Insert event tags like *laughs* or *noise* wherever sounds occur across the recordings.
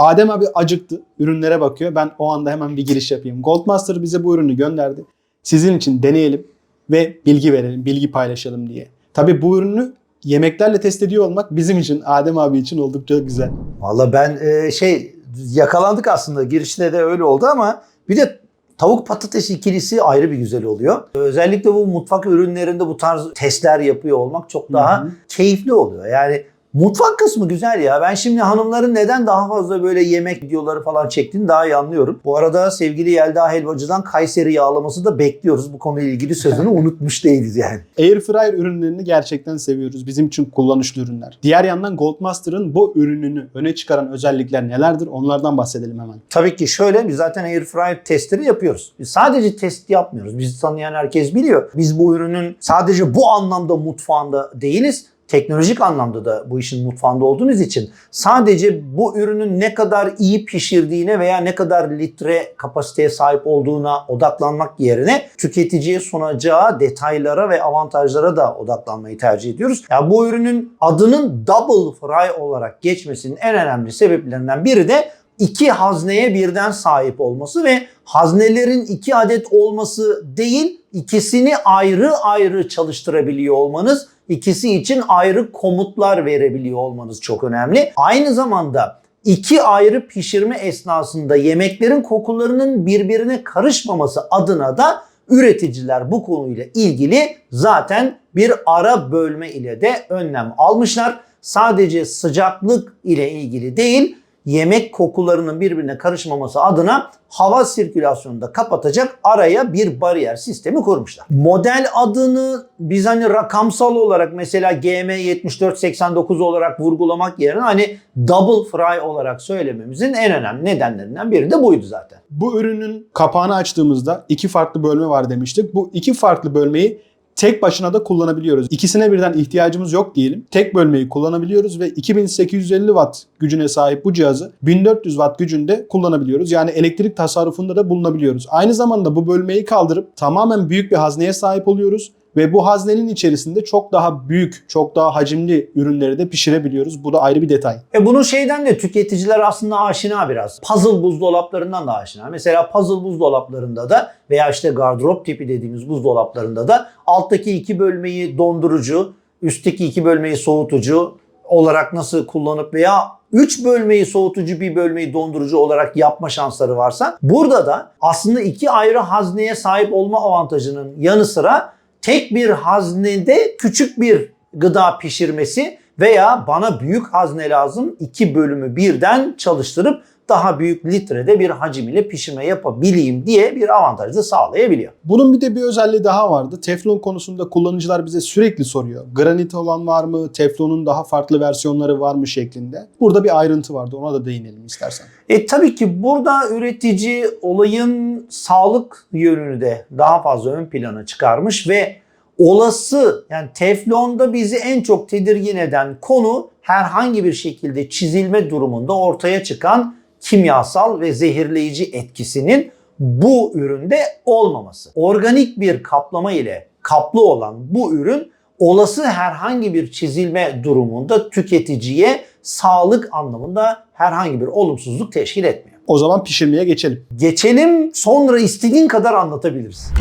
Adem abi acıktı. Ürünlere bakıyor. Ben o anda hemen bir giriş yapayım. Goldmaster bize bu ürünü gönderdi. Sizin için deneyelim ve bilgi verelim, bilgi paylaşalım diye. Tabii bu ürünü yemeklerle test ediyor olmak bizim için, Adem abi için oldukça güzel. Valla ben e, şey yakalandık aslında girişte de öyle oldu ama bir de tavuk patates ikilisi ayrı bir güzel oluyor. Özellikle bu mutfak ürünlerinde bu tarz testler yapıyor olmak çok daha Hı hı. keyifli oluyor. Yani mutfak kısmı güzel ya. Ben şimdi hanımların neden daha fazla böyle yemek videoları falan çektiğini daha iyi anlıyorum. Bu arada sevgili Yelda Helvacı'dan Kayseri yağlaması da bekliyoruz. Bu konuyla ilgili sözünü *laughs* unutmuş değiliz yani. Airfryer ürünlerini gerçekten seviyoruz. Bizim için kullanışlı ürünler. Diğer yandan Goldmaster'ın bu ürününü öne çıkaran özellikler nelerdir? Onlardan bahsedelim hemen. Tabii ki şöyle biz zaten airfryer testleri yapıyoruz. Biz sadece test yapmıyoruz. Bizi tanıyan herkes biliyor. Biz bu ürünün sadece bu anlamda mutfağında değiliz. Teknolojik anlamda da bu işin mutfağında olduğumuz için sadece bu ürünün ne kadar iyi pişirdiğine veya ne kadar litre kapasiteye sahip olduğuna odaklanmak yerine tüketiciye sunacağı detaylara ve avantajlara da odaklanmayı tercih ediyoruz. Ya bu ürünün adının double fry olarak geçmesinin en önemli sebeplerinden biri de iki hazneye birden sahip olması ve haznelerin iki adet olması değil, ikisini ayrı ayrı çalıştırabiliyor olmanız, ikisi için ayrı komutlar verebiliyor olmanız çok önemli. Aynı zamanda iki ayrı pişirme esnasında yemeklerin kokularının birbirine karışmaması adına da üreticiler bu konuyla ilgili zaten bir ara bölme ile de önlem almışlar. Sadece sıcaklık ile ilgili değil, yemek kokularının birbirine karışmaması adına hava sirkülasyonunu da kapatacak araya bir bariyer sistemi kurmuşlar. Model adını biz hani rakamsal olarak mesela GM7489 olarak vurgulamak yerine hani double fry olarak söylememizin en önemli nedenlerinden biri de buydu zaten. Bu ürünün kapağını açtığımızda iki farklı bölme var demiştik. Bu iki farklı bölmeyi tek başına da kullanabiliyoruz. İkisine birden ihtiyacımız yok diyelim. Tek bölmeyi kullanabiliyoruz ve 2850 watt gücüne sahip bu cihazı 1400 watt gücünde kullanabiliyoruz. Yani elektrik tasarrufunda da bulunabiliyoruz. Aynı zamanda bu bölmeyi kaldırıp tamamen büyük bir hazneye sahip oluyoruz. Ve bu haznenin içerisinde çok daha büyük, çok daha hacimli ürünleri de pişirebiliyoruz. Bu da ayrı bir detay. E bunun şeyden de tüketiciler aslında aşina biraz. Puzzle buzdolaplarından da aşina. Mesela puzzle buzdolaplarında da veya işte gardırop tipi dediğimiz buzdolaplarında da alttaki iki bölmeyi dondurucu, üstteki iki bölmeyi soğutucu olarak nasıl kullanıp veya 3 bölmeyi soğutucu bir bölmeyi dondurucu olarak yapma şansları varsa burada da aslında iki ayrı hazneye sahip olma avantajının yanı sıra tek bir haznede küçük bir gıda pişirmesi veya bana büyük hazne lazım iki bölümü birden çalıştırıp daha büyük litrede bir hacim ile pişirme yapabileyim diye bir avantaj da sağlayabiliyor. Bunun bir de bir özelliği daha vardı. Teflon konusunda kullanıcılar bize sürekli soruyor. Granit olan var mı? Teflonun daha farklı versiyonları var mı şeklinde. Burada bir ayrıntı vardı. Ona da değinelim istersen. E tabii ki burada üretici olayın sağlık yönünü de daha fazla ön plana çıkarmış ve olası yani teflonda bizi en çok tedirgin eden konu herhangi bir şekilde çizilme durumunda ortaya çıkan kimyasal ve zehirleyici etkisinin bu üründe olmaması. Organik bir kaplama ile kaplı olan bu ürün olası herhangi bir çizilme durumunda tüketiciye sağlık anlamında herhangi bir olumsuzluk teşkil etmiyor. O zaman pişirmeye geçelim. Geçelim sonra istediğin kadar anlatabiliriz.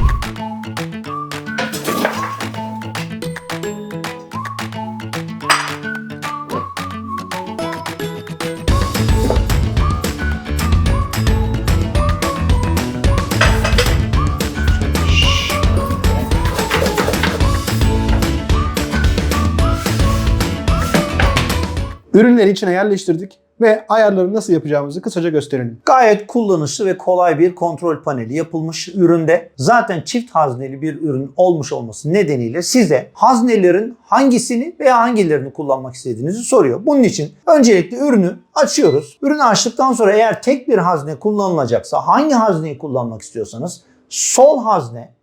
Ürünleri içine yerleştirdik ve ayarları nasıl yapacağımızı kısaca gösterelim. Gayet kullanışlı ve kolay bir kontrol paneli yapılmış üründe. Zaten çift hazneli bir ürün olmuş olması nedeniyle size haznelerin hangisini veya hangilerini kullanmak istediğinizi soruyor. Bunun için öncelikle ürünü açıyoruz. Ürünü açtıktan sonra eğer tek bir hazne kullanılacaksa hangi hazneyi kullanmak istiyorsanız sol hazne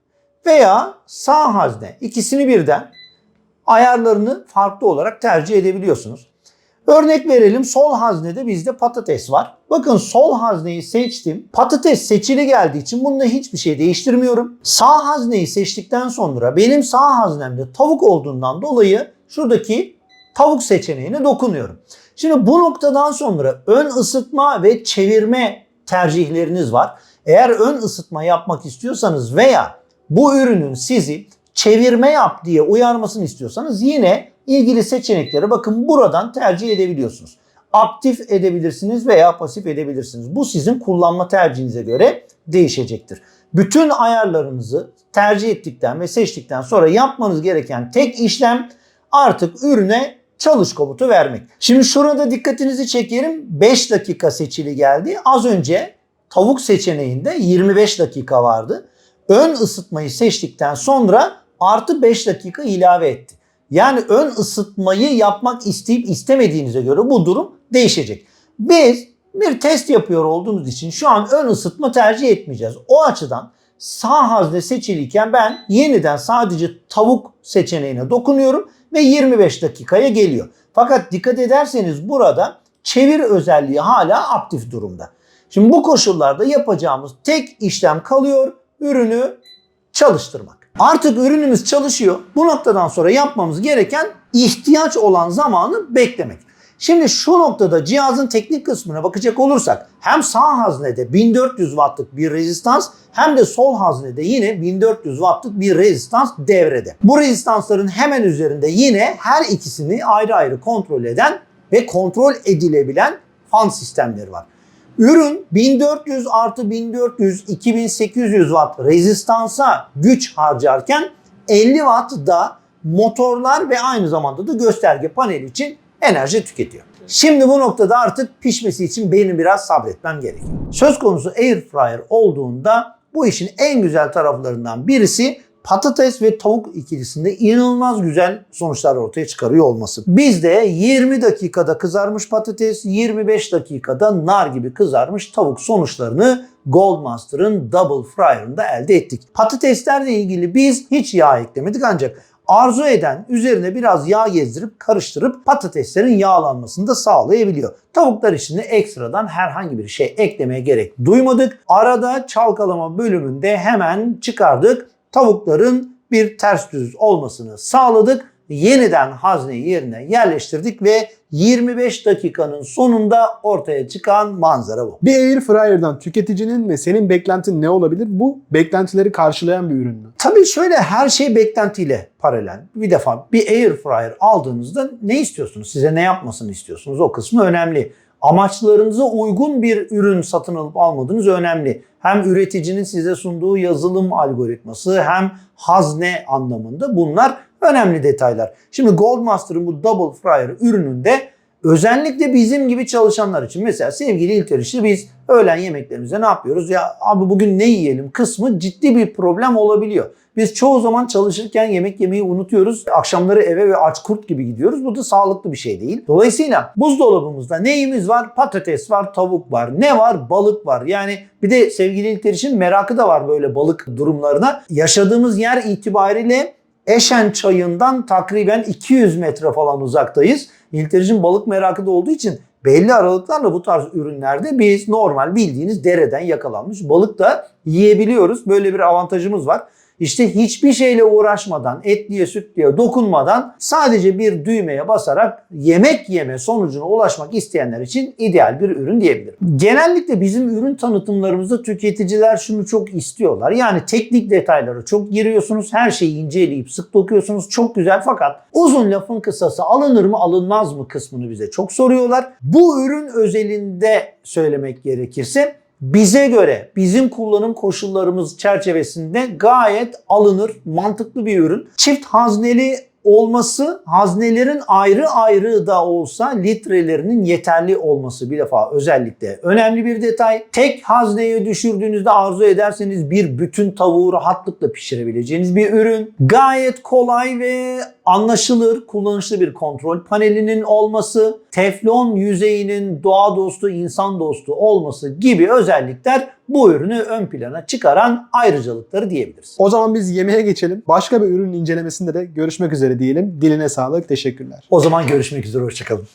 veya sağ hazne ikisini birden ayarlarını farklı olarak tercih edebiliyorsunuz. Örnek verelim sol haznede bizde patates var. Bakın sol hazneyi seçtim. Patates seçili geldiği için bunda hiçbir şey değiştirmiyorum. Sağ hazneyi seçtikten sonra benim sağ haznemde tavuk olduğundan dolayı şuradaki tavuk seçeneğine dokunuyorum. Şimdi bu noktadan sonra ön ısıtma ve çevirme tercihleriniz var. Eğer ön ısıtma yapmak istiyorsanız veya bu ürünün sizi çevirme yap diye uyarmasını istiyorsanız yine ilgili seçenekleri bakın buradan tercih edebiliyorsunuz. Aktif edebilirsiniz veya pasif edebilirsiniz. Bu sizin kullanma tercihinize göre değişecektir. Bütün ayarlarınızı tercih ettikten ve seçtikten sonra yapmanız gereken tek işlem artık ürüne çalış komutu vermek. Şimdi şurada dikkatinizi çekerim. 5 dakika seçili geldi. Az önce tavuk seçeneğinde 25 dakika vardı. Ön ısıtmayı seçtikten sonra artı 5 dakika ilave etti. Yani ön ısıtmayı yapmak isteyip istemediğinize göre bu durum değişecek. Biz bir test yapıyor olduğumuz için şu an ön ısıtma tercih etmeyeceğiz. O açıdan sağ hazne seçiliyken ben yeniden sadece tavuk seçeneğine dokunuyorum ve 25 dakikaya geliyor. Fakat dikkat ederseniz burada çevir özelliği hala aktif durumda. Şimdi bu koşullarda yapacağımız tek işlem kalıyor. Ürünü çalıştırmak. Artık ürünümüz çalışıyor. Bu noktadan sonra yapmamız gereken ihtiyaç olan zamanı beklemek. Şimdi şu noktada cihazın teknik kısmına bakacak olursak hem sağ haznede 1400 wattlık bir rezistans hem de sol haznede yine 1400 wattlık bir rezistans devrede. Bu rezistansların hemen üzerinde yine her ikisini ayrı ayrı kontrol eden ve kontrol edilebilen fan sistemleri var. Ürün 1400 artı 1400 2800 watt rezistansa güç harcarken 50 watt da motorlar ve aynı zamanda da gösterge paneli için enerji tüketiyor. Şimdi bu noktada artık pişmesi için benim biraz sabretmem gerekiyor. Söz konusu air fryer olduğunda bu işin en güzel taraflarından birisi patates ve tavuk ikilisinde inanılmaz güzel sonuçlar ortaya çıkarıyor olması. Bizde 20 dakikada kızarmış patates, 25 dakikada nar gibi kızarmış tavuk sonuçlarını Goldmaster'ın Double Fryer'ında elde ettik. Patateslerle ilgili biz hiç yağ eklemedik ancak arzu eden üzerine biraz yağ gezdirip karıştırıp patateslerin yağlanmasını da sağlayabiliyor. Tavuklar için de ekstradan herhangi bir şey eklemeye gerek duymadık. Arada çalkalama bölümünde hemen çıkardık. Tavukların bir ters düz olmasını sağladık. Yeniden hazneyi yerine yerleştirdik ve 25 dakikanın sonunda ortaya çıkan manzara bu. Bir air fryer'dan tüketicinin ve senin beklentin ne olabilir? Bu beklentileri karşılayan bir ürün mü? Tabii şöyle her şey beklentiyle paralel. Bir defa bir air fryer aldığınızda ne istiyorsunuz? Size ne yapmasını istiyorsunuz? O kısmı önemli. Amaçlarınıza uygun bir ürün satın alıp almadığınız önemli. Hem üreticinin size sunduğu yazılım algoritması hem hazne anlamında bunlar önemli detaylar. Şimdi Goldmaster'ın bu Double Fryer ürününde özellikle bizim gibi çalışanlar için mesela sevgili İlter işte biz öğlen yemeklerimizde ne yapıyoruz? Ya abi bugün ne yiyelim kısmı ciddi bir problem olabiliyor. Biz çoğu zaman çalışırken yemek yemeyi unutuyoruz. Akşamları eve ve aç kurt gibi gidiyoruz. Bu da sağlıklı bir şey değil. Dolayısıyla buzdolabımızda neyimiz var? Patates var, tavuk var. Ne var? Balık var. Yani bir de sevgili İlter için merakı da var böyle balık durumlarına. Yaşadığımız yer itibariyle Eşen çayından takriben 200 metre falan uzaktayız. İltericin balık merakı da olduğu için belli aralıklarla bu tarz ürünlerde biz normal bildiğiniz dereden yakalanmış balık da yiyebiliyoruz. Böyle bir avantajımız var. İşte hiçbir şeyle uğraşmadan, etliye sütliye dokunmadan sadece bir düğmeye basarak yemek yeme sonucuna ulaşmak isteyenler için ideal bir ürün diyebilirim. Genellikle bizim ürün tanıtımlarımızda tüketiciler şunu çok istiyorlar. Yani teknik detaylara çok giriyorsunuz, her şeyi inceleyip sık dokuyorsunuz. Çok güzel fakat uzun lafın kısası alınır mı alınmaz mı kısmını bize çok soruyorlar. Bu ürün özelinde söylemek gerekirse bize göre bizim kullanım koşullarımız çerçevesinde gayet alınır, mantıklı bir ürün. Çift hazneli olması, haznelerin ayrı ayrı da olsa litrelerinin yeterli olması bir defa özellikle önemli bir detay. Tek hazneye düşürdüğünüzde arzu ederseniz bir bütün tavuğu rahatlıkla pişirebileceğiniz bir ürün. Gayet kolay ve anlaşılır, kullanışlı bir kontrol panelinin olması, teflon yüzeyinin doğa dostu, insan dostu olması gibi özellikler bu ürünü ön plana çıkaran ayrıcalıkları diyebiliriz. O zaman biz yemeğe geçelim. Başka bir ürün incelemesinde de görüşmek üzere diyelim. Diline sağlık. Teşekkürler. O zaman görüşmek üzere, hoşçakalın.